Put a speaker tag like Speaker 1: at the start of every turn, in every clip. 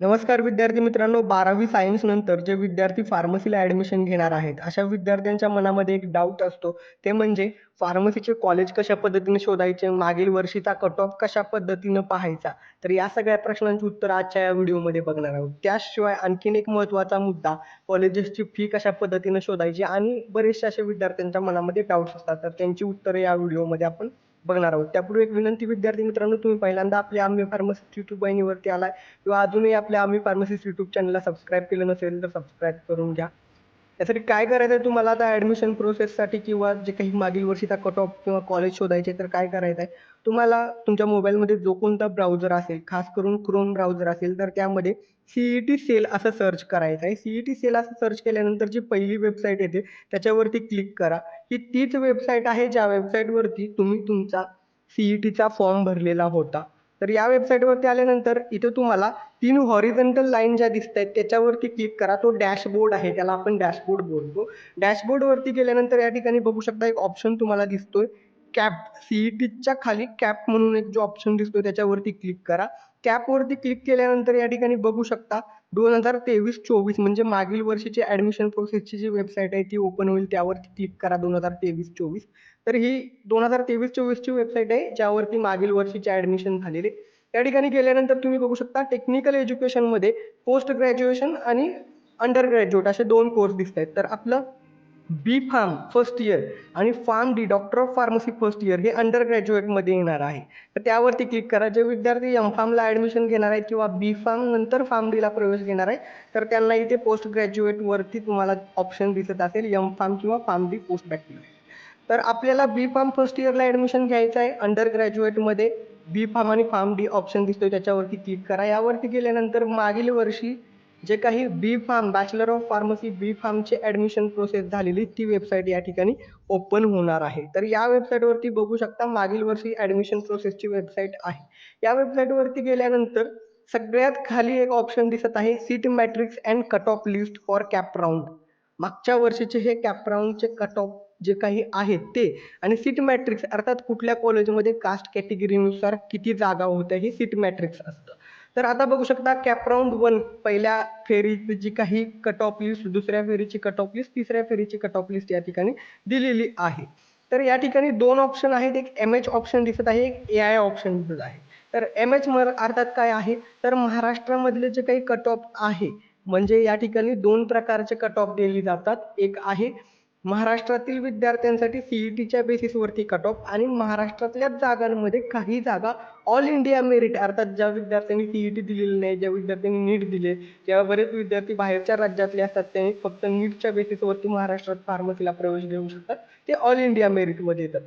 Speaker 1: नमस्कार विद्यार्थी मित्रांनो बारावी सायन्स नंतर जे विद्यार्थी फार्मसीला ॲडमिशन घेणार आहेत अशा विद्यार्थ्यांच्या मनामध्ये एक डाऊट असतो. ते म्हणजे फार्मसीचे कॉलेज कशा पद्धतीने शोधायचे मागील वर्षीचा कट ऑफ कशा पद्धतीनं पाहायचा? तर या सगळ्या प्रश्नांची उत्तर आजच्या या व्हिडिओमध्ये बघणार आहोत. त्याशिवाय आणखीन एक महत्त्वाचा मुद्दा कॉलेजेसची फी कशा पद्धतीनं शोधायची आणि बरेचसे असे विद्यार्थ्यांच्या मनामध्ये डाऊट्स असतात. तर त्यांची उत्तरे या व्हिडिओमध्ये आपण बघणार आहोत. त्यापूर्वी एक विनंती विद्यार्थी मित्रांनो तुम्ही पहिल्यांदा आपल्या आम्ही फार्मसिस्ट यूट्यूब वाहिनीवरती आलाय किंवा अजूनही आपल्या आम्ही फार्मसिस्ट यूट्यूब चॅनलला सबस्क्राईब केलं नसेल तर सबस्क्राईब करून घ्या. यासाठी काय करायचं आहे तुम्हाला? आता ॲडमिशन प्रोसेससाठी किंवा जे काही मागील वर्षीचा कट ऑफ किंवा कॉलेज शोधायचे तर काय करायचं आहे तुम्हाला तुमच्या मोबाईलमध्ये जो कोणता ब्राउझर असेल खास करून क्रोम ब्राउझर असेल तर त्यामध्ये सी ई टी सेल असं सर्च करायचं आहे सी ई टी सेल असं सर्च केल्यानंतर जी पहिली वेबसाईट येते त्याच्यावरती क्लिक करा. ही तीच वेबसाईट आहे ज्या वेबसाईटवरती तुम्ही तुमचा सी ई टीचा फॉर्म भरलेला होता. तर या वेबसाईटवरती आल्यानंतर इथं तुम्हाला तीन हॉरिझेंटल लाईन ज्या दिसत आहेत त्याच्यावरती क्लिक करा. तो डॅशबोर्ड आहे त्याला आपण डॅशबोर्ड बोलतो. डॅशबोर्डवरती गेल्यानंतर या ठिकाणी बघू शकता एक ऑप्शन तुम्हाला दिसतोय. कॅप सी ई टीच्या खाली कॅप म्हणून एक जो ऑप्शन दिसतो त्याच्यावरती क्लिक करा. कॅपवरती क्लिक केल्यानंतर या ठिकाणी बघू शकता दोन हजार तेवीस चोवीस म्हणजे मागील वर्षीची ॲडमिशन प्रोसेसची जी वेबसाईट आहे ती ओपन होईल त्यावरती क्लिक करा दोन हजार तेवीस चोवीस. तर ही दोन हजार तेवीस चोवीसची वेबसाईट आहे ज्यावरती मागील वर्षीचे ॲडमिशन झालेले त्या ठिकाणी गेल्यानंतर तुम्ही बघू शकता टेक्निकल एज्युकेशनमध्ये पोस्ट ग्रॅज्युएशन आणि अंडर ग्रॅज्युएट असे दोन कोर्स दिसत आहेत. तर आपलं बी फार्म फर्स्ट इयर आणि pharm D doctor of pharmacy first year हे अंडर ग्रॅज्युएटमध्ये येणार आहे. तर त्यावरती क्लिक करा. जे विद्यार्थी एम फार्मला ॲडमिशन घेणार आहेत किंवा बी फार्म नंतर फार्म डीला प्रवेश घेणार आहे तर त्यांना इथे पोस्ट ग्रॅज्युएटवरती तुम्हाला ऑप्शन दिसत असेल एम फार्म किंवा फार्म डी पोस्ट बॅचलर तर आपल्याला बी फार्म फर्स्ट इयरला ॲडमिशन घ्यायचं आहे. अंडर ग्रॅज्युएटमध्ये बी फार्म आणि फार्म डी ऑप्शन दिसतो त्याच्यावरती क्लिक करा. यावरती गेल्यानंतर मागील वर्षी जे काही B pharm bachelor of pharmacy B फार्मची ॲडमिशन प्रोसेस झालेली ती वेबसाईट या ठिकाणी ओपन होणार आहे. तर या वेबसाईटवरती बघू शकता मागील वर्षी ॲडमिशन प्रोसेसची वेबसाईट आहे. या वेबसाईटवरती गेल्यानंतर सगळ्यात खाली एक ऑप्शन दिसत आहे seat matrix and cut off list for CAP round मागच्या वर्षीचे हे कॅप राऊंडचे कट ऑफ जे काही आहेत ते. आणि सीट मॅट्रिक्स अर्थात कुठल्या कॉलेजमध्ये कास्ट कॅटेगरीनुसार किती जागा होत्या हे सीट मॅट्रिक्स असतं. तर आता बघू शकता कॅपराऊंड वन पहिल्या फेरीची जी काही कट ऑफ लिस्ट दुसऱ्या फेरीची कट ऑफ लिस्ट तिसऱ्या फेरीची कट ऑफ लिस्ट या ठिकाणी दिलेली आहे. तर या ठिकाणी दोन ऑप्शन आहेत. एक एम एच ऑप्शन दिसत आहे एक ए आय ऑप्शन दिसत आहे. तर एम एच मर अर्थात काय आहे? तर महाराष्ट्रामधले जे काही कट ऑफ आहे म्हणजे या ठिकाणी दोन प्रकारचे कट ऑफ दिले जातात. एक आहे महाराष्ट्रातील विद्यार्थ्यांसाठी सी ई टीच्या बेसिसवरती कट ऑफ आणि महाराष्ट्रातल्याच जागांमध्ये काही जागा ऑल इंडिया मेरिट अर्थात ज्या विद्यार्थ्यांनी सी ई टी दिलेली नाही ज्या विद्यार्थ्यांनी नीट दिले किंवा बरेच विद्यार्थी बाहेरच्या राज्यातले असतात त्यांनी फक्त नीटच्या बेसिसवरती महाराष्ट्रात फार्मसीला प्रवेश घेऊ शकतात. ते ऑल इंडिया मेरिटमध्ये येतात.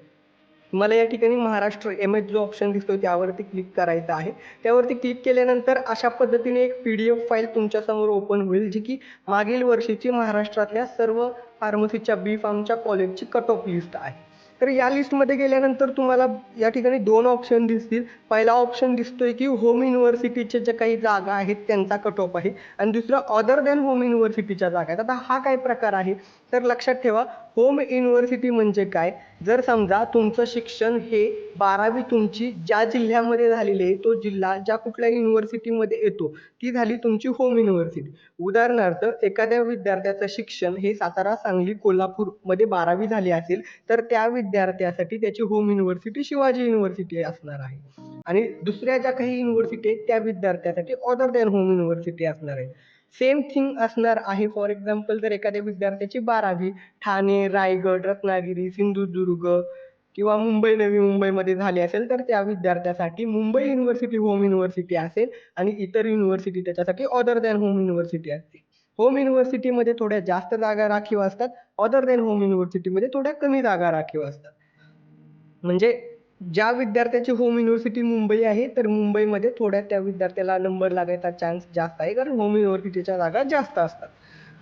Speaker 1: मला या ठिकाणी महाराष्ट्र एम एच जो ऑप्शन दिसतो त्यावरती क्लिक करायचं आहे. त्यावरती क्लिक केल्यानंतर अशा पद्धतीने एक पी डी एफ फाईल तुमच्यासमोर ओपन होईल जी की मागील वर्षीची महाराष्ट्रातल्या सर्व फार्मसीच्या बी फार्मच्या कॉलेजची कट ऑफ लिस्ट आहे. तर या लिस्टमध्ये गेल्यानंतर तुम्हाला या ठिकाणी दोन ऑप्शन दिसतील. पहिला ऑप्शन दिसतोय की होम युनिव्हर्सिटीचे ज्या काही जागा आहेत त्यांचा कट ऑफ आहे. आणि दुसरा अदर दॅन होम युनिव्हर्सिटीच्या जागा आहेत. आता हा काय प्रकार आहे? तर लक्षात ठेवा होम युनिव्हर्सिटी म्हणजे काय? जर समजा तुमचं शिक्षण हे बारावी तुमची ज्या जिल्ह्यामध्ये झालेली आहे तो जिल्हा ज्या कुठल्या युनिव्हर्सिटीमध्ये येतो ती झाली तुमची होम युनिव्हर्सिटी उदाहरणार्थ एखाद्या विद्यार्थ्याचं शिक्षण हे सातारा सांगली कोल्हापूरमध्ये बारावी झाली असेल तर त्या विद्यार्थ्यासाठी त्याची होम युनिव्हर्सिटी शिवाजी युनिव्हर्सिटी असणार आहे. आणि दुसऱ्या ज्या काही युनिव्हर्सिटी आहेत त्या विद्यार्थ्यासाठी अदर दॅन होम युनिव्हर्सिटी असणार आहे. सेम थिंग असणार आहे. फॉर एक्झाम्पल जर एखाद्या विद्यार्थ्याची बारावी ठाणे रायगड रत्नागिरी सिंधुदुर्ग किंवा मुंबई नवी मुंबईमध्ये झाली असेल तर त्या विद्यार्थ्यासाठी मुंबई युनिव्हर्सिटी होम युनिव्हर्सिटी असेल आणि इतर युनिव्हर्सिटी त्याच्यासाठी अदर दॅन होम युनिव्हर्सिटी असते होम युनिव्हर्सिटीमध्ये थोड्या जास्त जागा राखीव असतात अदर दॅन होम युनिव्हर्सिटीमध्ये थोड्या कमी जागा राखीव असतात. म्हणजे ज्या विद्यार्थ्याची होम युनिव्हर्सिटी मुंबई आहे तर मुंबईमध्ये थोड्या त्या विद्यार्थ्याला नंबर लागायचा चान्स जास्त आहे कारण होम युनिव्हर्सिटीच्या जागा जास्त असतात.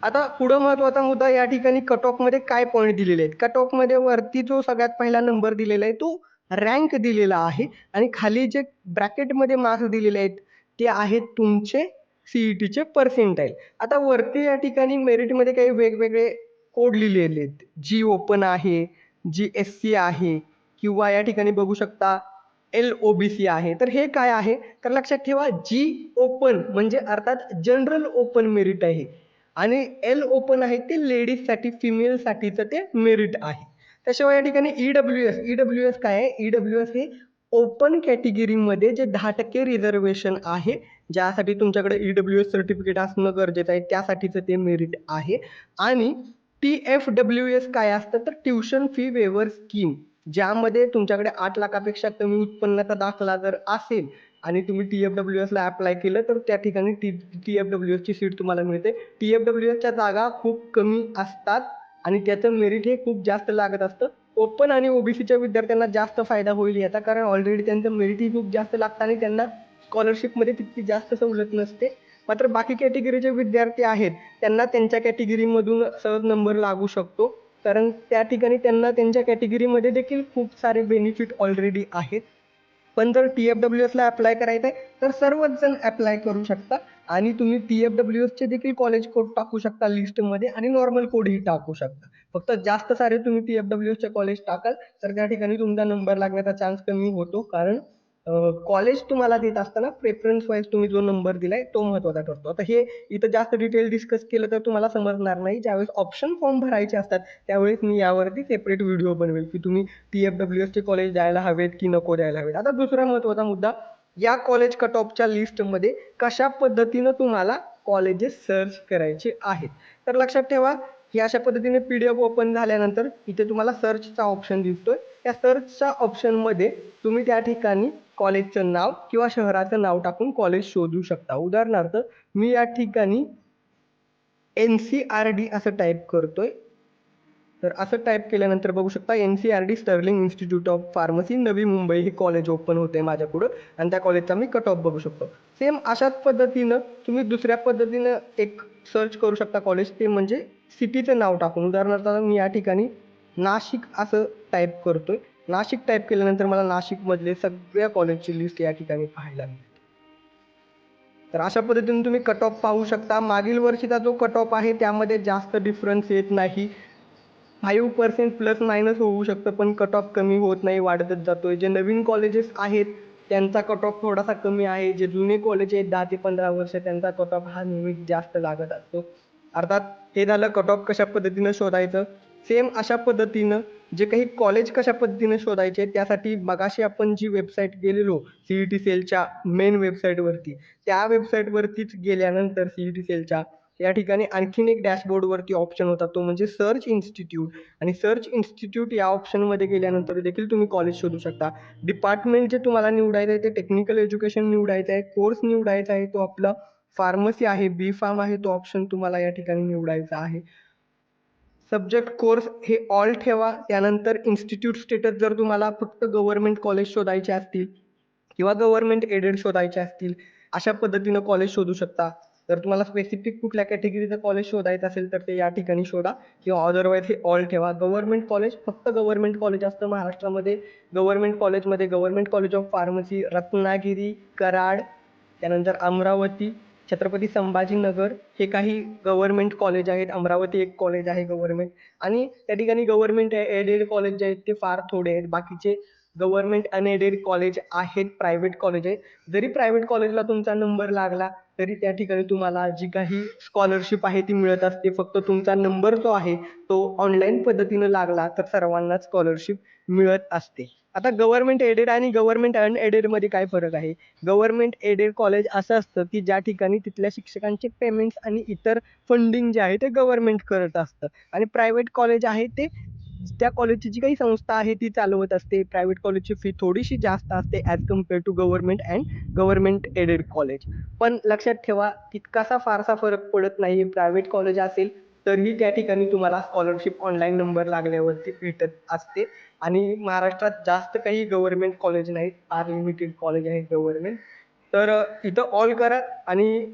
Speaker 1: आता पुढं महत्त्वाचा मुद्दा या ठिकाणी कट ऑफमध्ये काय पॉईंट दिलेले आहेत? कट ऑफमध्ये वरती जो सगळ्यात पहिला नंबर दिलेला आहे तो रँक दिलेला आहे. आणि खाली जे ब्रॅकेटमध्ये मार्क्स दिलेले आहेत ते आहेत तुमचे सी ई टीचे पर्सेंटाईल आता वरती या ठिकाणी मेरिटमध्ये काही वेगवेगळे कोड लिहिलेले आहेत. जी ओपन आहे जी एस सी आहे किंवा या ठिकाणी बघू शकता एल ओ बी सी आहे. तर हे काय आहे? तर लक्षात ठेवा जी ओपन म्हणजे अर्थात जनरल ओपन मेरिट आहे. आणि एल ओपन आहे ते लेडीजसाठी फिमेलसाठीचं ते मेरिट आहे. त्याशिवाय या ठिकाणी E W S E W S काय आहे? ई डब्ल्यू एस हे ओपन कॅटेगरीमध्ये जे दहा टक्के रिझर्वेशन आहे ज्यासाठी तुमच्याकडे ई डब्ल्यू एस सर्टिफिकेट असणं गरजेचं आहे त्यासाठीचं ते मेरिट आहे. आणि टी एफ डब्ल्यू एस काय असतं? तर ट्युशन फी वेवर स्कीम ज्यामध्ये तुमच्याकडे आठ लाखापेक्षा कमी उत्पन्नाचा दाखला जर असेल आणि तुम्ही टी एफ डब्ल्यू एसला अप्लाय केलं तर त्या ठिकाणी टी टी एफ डब्ल्यू एसची सीट तुम्हाला मिळते. टी एफ डब्ल्यू एसच्या जागा खूप कमी असतात आणि त्याचं मेरिट हे खूप जास्त लागत असतं. ओपन आणि ओबीसीच्या विद्यार्थ्यांना जास्त फायदा होईल याचा कारण ऑलरेडी त्यांचं मेरिटही खूप जास्त लागतं आणि त्यांना स्कॉलरशिपमध्ये तितकी जास्त सवलत नसते. मात्र बाकी कॅटेगरीचे विद्यार्थी आहेत त्यांना त्यांच्या कॅटेगरीमधून सहज नंबर लागू शकतो. कारण त्या ठिकाणी त्यांना त्यांच्या कॅटेगरीमध्ये देखील खूप सारे बेनिफिट ऑलरेडी आहेत. पण जर टी एफ डब्ल्यू एसला अप्लाय करायचं आहे तर सर्वच जण अप्लाय करू शकता. आणि तुम्ही टी एफ डब्ल्यू एसचे देखील कॉलेज कोड टाकू शकता लिस्टमध्ये आणि नॉर्मल कोडही टाकू शकता. फक्त जास्त सारे तुम्ही टी एफ डब्ल्यू एसचे कॉलेज टाकाल तर त्या ठिकाणी तुमचा नंबर लागण्याचा चान्स कमी होतो. कारण कॉलेज तुम्हाला देत असताना प्रेफरन्स वाईज तुम्ही जो नंबर दिलाय तो महत्त्वाचा ठरतो. आता हे इथं जास्त डिटेल डिस्कस केलं तर तुम्हाला समजणार नाही. ज्यावेळेस ऑप्शन फॉर्म भरायचे असतात त्यावेळेस मी यावरती सेपरेट व्हिडिओ बनवेल की तुम्ही टी एफ डब्ल्यू एसचे कॉलेज द्यायला हवेत की नको द्यायला हवेत. आता दुसरा महत्त्वाचा मुद्दा या कॉलेज कट ऑफच्या लिस्टमध्ये कशा पद्धतीनं तुम्हाला कॉलेजेस सर्च करायचे आहेत. तर लक्षात ठेवा ही अशा पद्धतीने पी डी एफ ओपन झाल्यानंतर इथे तुम्हाला सर्चचा ऑप्शन दिसतोय. त्या सर्चच्या ऑप्शनमध्ये तुम्ही त्या ठिकाणी कॉलेजचं नाव किंवा शहराचं नाव टाकून कॉलेज शोधू शकता. उदाहरणार्थ मी या ठिकाणी एन सी आर डी असं टाईप करतोय. तर असं टाईप केल्यानंतर बघू शकता N C R D sterling institute of pharmacy Navi Mumbai हे कॉलेज ओपन होते माझ्यापुढं. आणि त्या कॉलेजचा मी कट ऑफ बघू शकतो. सेम अशाच पद्धतीनं तुम्ही दुसऱ्या पद्धतीनं एक सर्च करू शकता कॉलेज ते म्हणजे सिटीचं नाव टाकून. उदाहरणार्थ मी या ठिकाणी नाशिक असं टाईप करतोय. नाशिक टाईप केल्यानंतर मला नाशिकमधले सगळ्या कॉलेजची लिस्ट या ठिकाणी पाहायला मिळते. तर अशा पद्धतीने तुम्ही कट ऑफ पाहू शकता. मागील वर्षीचा जो कट ऑफ आहे त्यामध्ये जास्त डिफरन्स येत नाही. फाईव्ह पर्सेंट प्लस मायनस होऊ शकतं पण कट ऑफ कमी होत नाही वाढतच जातोय. जे नवीन कॉलेजेस आहेत त्यांचा कट ऑफ थोडासा कमी आहे. जे जुने कॉलेज आहेत दहा ते पंधरा वर्ष त्यांचा कट ऑफ हा नेहमी जास्त लागत असतो. अर्थात हे झालं कट ऑफ कशा पद्धतीनं शोधायचं? सेम अशा पद्धतीनं जे काही कॉलेज कशा पद्धतीनं शोधायचे त्यासाठी मगाशी आपण जी वेबसाईट गेलेलो सी ई टी सेलच्या मेन वेबसाईटवरती त्या वेबसाईटवरतीच गेल्यानंतर सी ई टी सेलच्या या ठिकाणी आणखीन एक डॅशबोर्डवरती ऑप्शन होता तो म्हणजे सर्च इन्स्टिट्यूट आणि सर्च इन्स्टिट्यूट या ऑप्शनमध्ये गेल्यानंतर देखील तुम्ही कॉलेज शोधू शकता. डिपार्टमेंट जे तुम्हाला निवडायचं आहे ते टेक्निकल एज्युकेशन निवडायचं आहे कोर्स निवडायचा आहे तो आपला फार्मसी आहे बी फार्म आहे तो ऑप्शन तुम्हाला या ठिकाणी निवडायचा आहे. सब्जेक्ट कोर्स हे ऑल ठेवा. त्यानंतर इन्स्टिट्यूट स्टेटस जर तुम्हाला फक्त गव्हर्नमेंट कॉलेज शोधायचे असतील किंवा गव्हर्नमेंट एडेड शोधायचे असतील अशा पद्धतीनं कॉलेज शोधू शकता. जर तुम्हाला स्पेसिफिक कुठल्या कॅटेगरीचं कॉलेज शोधायचं असेल तर ते या ठिकाणी शोधा. किंवा अदरवाईज हे ऑल ठेवा. गव्हर्नमेंट कॉलेज फक्त गव्हर्नमेंट कॉलेज असतं महाराष्ट्रामध्ये. गव्हर्नमेंट कॉलेजमध्ये government college of pharmacy Ratnagiri Karad त्यानंतर अमरावती छत्रपती संभाजीनगर हे काही गव्हर्नमेंट कॉलेज आहेत. अमरावती एक कॉलेज आहे गव्हर्नमेंट आणि त्या ठिकाणी गव्हर्नमेंट एडेड कॉलेज जे आहेत ते फार थोडे आहेत. बाकीचे गव्हर्नमेंट अनएडेड कॉलेज आहेत प्रायव्हेट कॉलेज आहेत. जरी प्रायव्हेट कॉलेजला तुमचा नंबर लागला तरी त्या ठिकाणी तुम्हाला जी काही स्कॉलरशिप आहे ती मिळत असते. फक्त तुमचा नंबर जो आहे तो ऑनलाईन पद्धतीनं लागला तर सर्वांना स्कॉलरशिप मिळत असते. आता गव्हर्नमेंट एडेड आणि गव्हर्नमेंट अनएडेडमध्ये काय फरक आहे? गव्हर्नमेंट एडेड कॉलेज असं असतं की ज्या ठिकाणी तिथल्या शिक्षकांचे पेमेंट्स आणि इतर फंडिंग जे आहे ते गव्हर्नमेंट करत असतं. आणि प्रायव्हेट कॉलेज आहे ते त्या कॉलेजची जी काही संस्था आहे ती चालवत असते. प्रायव्हेट कॉलेजची फी थोडीशी जास्त असते as compare to government and government aided college पण लक्षात ठेवा तितकासा फारसा फरक पडत नाही प्रायव्हेट कॉलेज असेल तरीही त्या ठिकाणी तुम्हाला स्कॉलरशिप ऑनलाईन नंबर लागल्यावरती भेटत असते. आणि महाराष्ट्रात जास्त काही गव्हर्नमेंट कॉलेज नाहीत फार लिमिटेड कॉलेज आहेत गव्हर्नमेंट तर इथं ऑल करा. आणि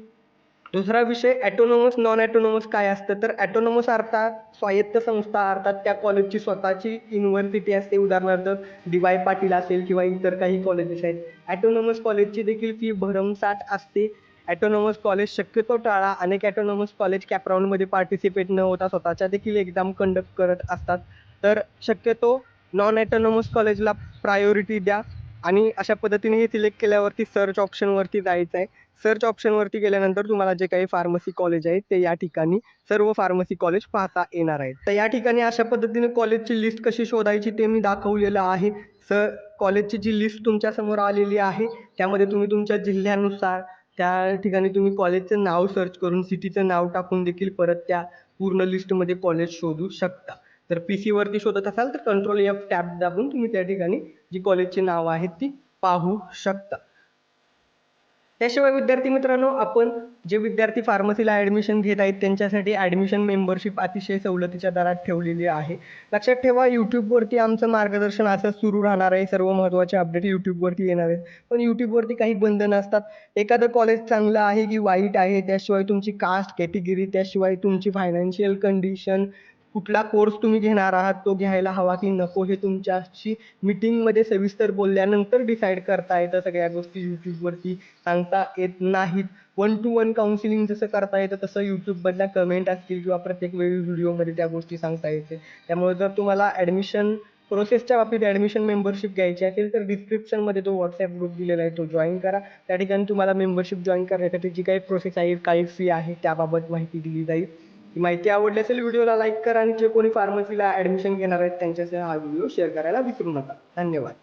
Speaker 1: दुसरा विषय ॲटोनॉमस नॉन ॲटोनॉमस काय असतं? तर ॲटोनॉमस अर्थात स्वायत्त संस्था अर्थात त्या कॉलेजची स्वतःची युनिव्हर्सिटी असते. उदाहरणार्थ डी वाय पाटील असेल किंवा इतर काही कॉलेजेस आहेत. ॲटोनॉमस कॉलेजची देखील फी भरमसाठ असते. ॲटोनॉमस कॉलेज शक्यतो टाळा. अनेक ॲटोनॉमस कॉलेज कॅपराऊंडमध्ये पार्टिसिपेट न होता स्वतःच्या देखील एक्झाम कंडक्ट करत असतात. तर शक्यतो नॉन ॲटोनॉमस कॉलेजला प्रायोरिटी द्या. आणि अशा पद्धतीने हे सिलेक्ट केल्यावरती सर्च ऑप्शनवरती जायचं आहे सर्च ऑप्शनवरती गेल्यानंतर तुम्हाला जे काही फार्मसी कॉलेज आहेत ते या ठिकाणी सर्व फार्मसी कॉलेज पाहता येणार आहेत. तर या ठिकाणी अशा पद्धतीने कॉलेजची लिस्ट कशी शोधायची ते मी दाखवलेलं आहे. सर कॉलेजची जी लिस्ट तुमच्यासमोर आलेली आहे त्यामध्ये तुम्ही तुमच्या जिल्ह्यानुसार त्या ठिकाणी तुम्ही कॉलेजचं नाव सर्च करून सिटीचं नाव टाकून देखील परत त्या पूर्ण लिस्टमध्ये कॉलेज शोधू शकता. तर पी सीवरती शोधत असाल तर कंट्रोल एफ टॅब दाबून तुम्ही त्या ठिकाणी जी कॉलेजची नावं आहेत ती पाहू शकता. त्याशिवाय विद्यार्थी मित्रांनो आपण जे विद्यार्थी फार्मसीला ॲडमिशन घेत आहेत त्यांच्यासाठी ॲडमिशन मेंबरशिप अतिशय सवलतीच्या दरात ठेवलेली आहे. लक्षात ठेवा यूट्यूबवरती आमचं मार्गदर्शन असं सुरू राहणार आहे. सर्व महत्त्वाचे अपडेट यूट्यूबवरती येणार आहेत. पण यूट्यूबवरती काही बंधनं असतात एखादं कॉलेज चांगलं आहे की वाईट आहे त्याशिवाय तुमची कास्ट कॅटेगरी त्याशिवाय तुमची फायनान्शियल कंडिशन कुठला कोर्स तुम्ही घेणार आहात तो घ्यायला हवा की नको हे तुमच्याशी मीटिंगमध्ये सविस्तर बोलल्यानंतर डिसाईड करता येतं सगळ्या गोष्टी यूट्यूबवरती सांगता येत नाहीत. वन टू वन काउन्सिलिंग जसं करता येतं तसं यूट्यूबमधल्या कमेंट असतील किंवा प्रत्येक वेळी व्हिडिओमध्ये त्या गोष्टी सांगता येते. त्यामुळे जर तुम्हाला ॲडमिशन प्रोसेसच्या बाबतीत ॲडमिशन मेंबरशिप घ्यायची असेल तर डिस्क्रिप्शनमध्ये तो व्हॉट्सॲप ग्रुप दिलेला आहे तो जॉईन करा. त्या ठिकाणी तुम्हाला मेंबरशिप जॉईन करण्यासाठी जी काही प्रोसेस आहे काही फी आहे त्याबाबत माहिती दिली जाईल. माहिती आवडली असेल व्हिडिओला लाईक करा आणि जे कोणी फार्मसीला ॲडमिशन घेणार आहेत त्यांच्यासह हा व्हिडिओ शेअर करायला विसरू नका. धन्यवाद.